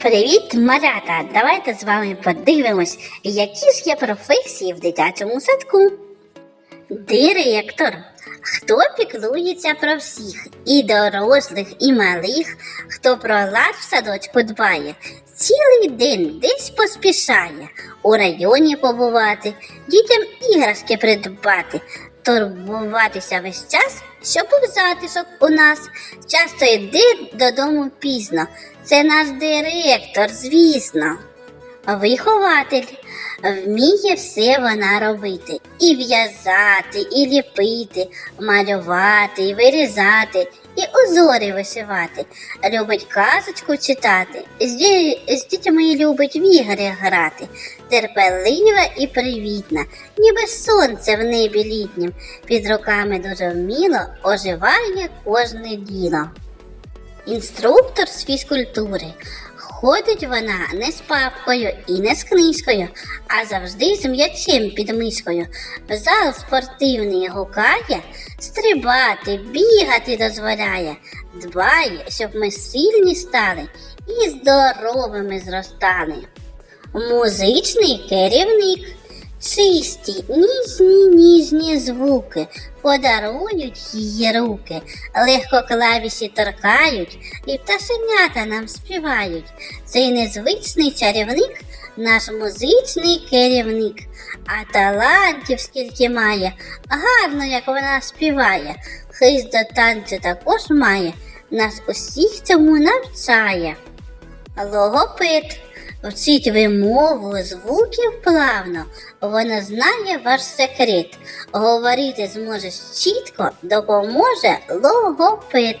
Привіт, малята! Давайте з вами подивимось, які ж є професії в дитячому садку. Директор. Хто піклується про всіх, і дорослих, і малих, хто про лад в садочку дбає, цілий день десь поспішає, у районі побувати, дітям іграшки придбати, турбуватися весь час, щоб був затишок у нас. Часто йди додому пізно. Це наш директор, звісно. Вихователь вміє все вона робити. І в'язати, і ліпити, малювати, і вирізати, і узори вишивати. Любить казочку читати, з, ді- з дітьми любить в ігри грати. Терпелива і привітна, ніби сонце в небі літнім. Під руками дуже вміло оживає кожне діло. Інструктор з фізкультури. Ходить вона не з папкою і не з книжкою, а завжди з м'ячем під мишкою. В зал спортивний гукає, стрибати, бігати дозволяє, дбає, щоб ми сильні стали і здоровими зростали. Музичний керівник. Чисті, ніжні, ніжні звуки. Подарують її руки, легко клавіші торкають, і пташенята нам співають. Цей незвичний чарівник наш музичний керівник, а талантів скільки має, гарно, як вона співає, хист до танцю також має, нас усіх цьому навчає. Логопед вчить вимову звуків плавно, вона знає ваш секрет. Говорити зможеш чітко, допоможе логопед.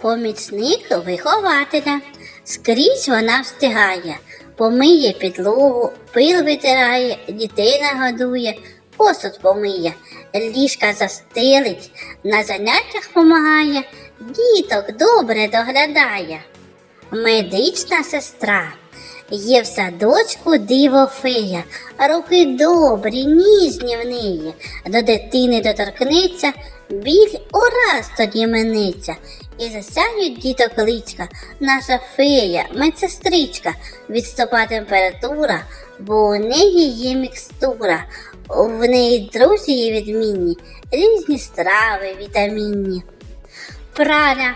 Помічник вихователя. Скрізь вона встигає, помиє підлогу, пил витирає, дітей нагодує, посуд помиє, ліжка застелить, на заняттях помагає, діток добре доглядає. Медична сестра. Є в садочку диво фея, руки добрі, ніжні в неї. До дитини доторкнеться, біль ураз тоді минеться. І засяють діток личка, наша фея, медсестричка, відступа температура, бо у неї є мікстура. В неї друзі є відмінні, різні страви, вітамінні. Праля.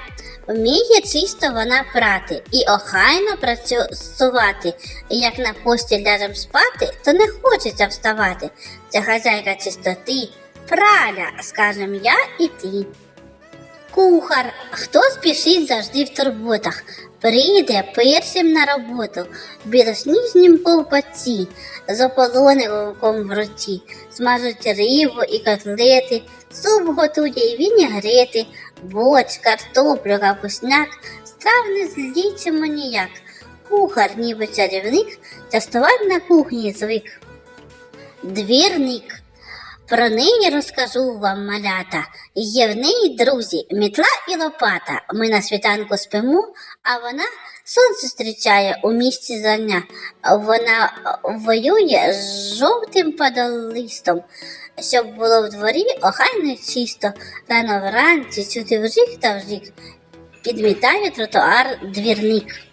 Вміє чисто вона прати і охайно працювати. Як на постіль ляжем спати, то не хочеться вставати. Це хазяйка чистоти. Праля, скажем я і ти. Кухар, хто спішить завжди в турботах, прийде першим на роботу, білосніжнім ковпаці, з ополоником в руці, смажуть рибу і котлети, суп готує і вінігрети, борщ, картоплю, капусняк, страв не злічимо ніяк. Кухар, ніби чарівник, частувати на кухні звик. Двірник. Про неї розкажу вам малята. Є в неї друзі, мітла і лопата. Ми на світанку спимо, а вона сонце зустрічає у місці зання. Вона воює з жовтим падолистом, щоб було в дворі охайно чисто. Рано вранці чути вжик та вжик. Підмітає тротуар двірник.